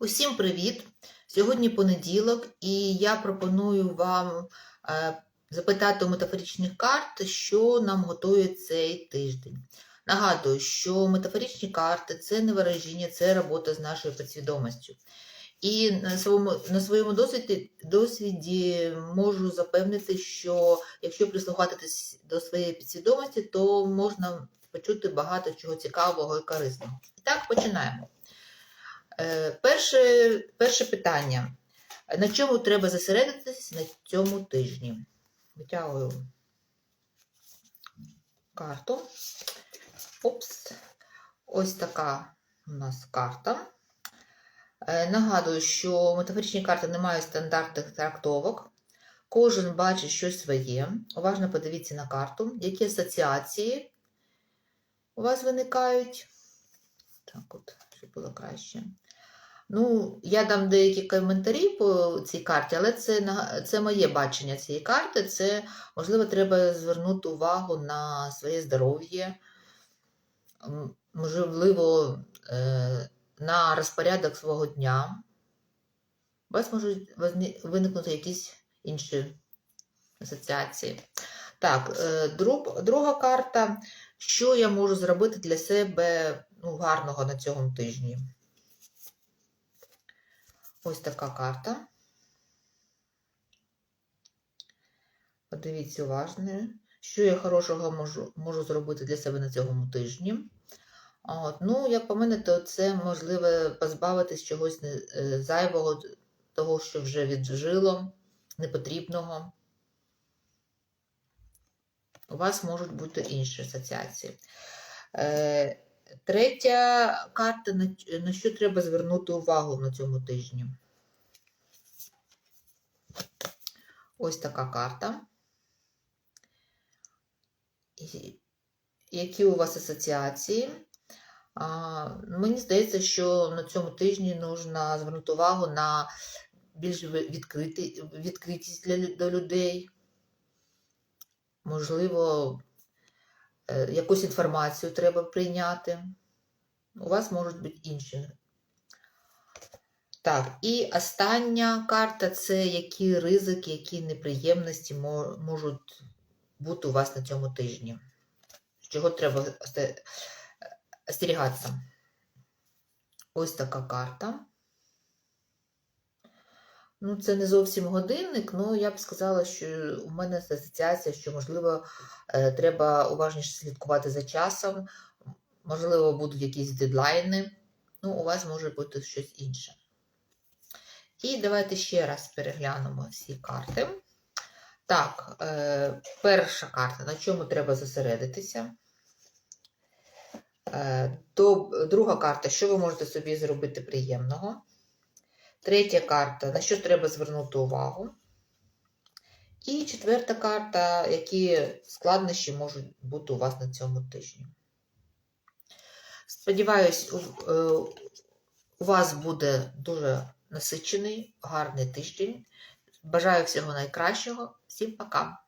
Усім привіт! Сьогодні понеділок, і я пропоную вам е, запитати у метафоричних карт, що нам готує цей тиждень. Нагадую, що метафоричні карти це не вираження, це робота з нашою підсвідомістю. І на своєму, на своєму досвіді, досвіді можу запевнити, що якщо прислухатись до своєї підсвідомості, то можна почути багато чого цікавого і корисного. І так, починаємо. Е, Перше, перше питання. На чому треба зосередитись на цьому тижні? Витягую карту. Опс. Ось така у нас карта. Е, Нагадую, що метафоричні карти не мають стандартних трактовок. Кожен бачить щось своє. Уважно подивіться на карту, які асоціації у вас виникають. Так, от, щоб було краще. Ну, я дам деякі коментарі по цій карті, але це, це моє бачення цієї карти. Це, можливо, треба звернути увагу на своє здоров'я, можливо, е, на розпорядок свого дня. У вас можуть виникнути якісь інші асоціації. Так, е, друг, друга карта. Що я можу зробити для себе ну, гарного на цьому тижні? Ось така карта. Подивіться уважно, що я хорошого можу, можу зробити для себе на цьому тижні. От, ну, як по мене, то це можливо позбавитись чогось е, зайвого, того, що вже віджило, непотрібного. У вас можуть бути інші асоціації. Е, Третя карта, на, що треба звернути увагу на цьому тижні. Ось така карта. Які у вас асоціації? Мені здається, що на цьому тижні потрібно звернути увагу на більш відкритість для, людей. Можливо, якусь інформацію треба прийняти. У вас можуть бути інші. Так, і остання карта це які ризики, які неприємності можуть бути у вас на цьому тижні. Чого треба остерігатися. Ось така карта. Ну, це не зовсім годинник, але я б сказала, що у мене асоціація, що, можливо, е, треба уважніше слідкувати за часом, можливо, будуть якісь дедлайни. Ну, у вас може бути щось інше. І давайте ще раз переглянемо всі карти. Так, е, перша карта, на чому треба зосередитися. Е, то, друга карта, що ви можете собі зробити приємного. Третя карта, на що треба звернути увагу. І четверта карта, які складнощі можуть бути у вас на цьому тижні. Сподіваюсь, у, е, вас буде дуже насичений, гарний тиждень. Бажаю всього найкращого. Всім пока!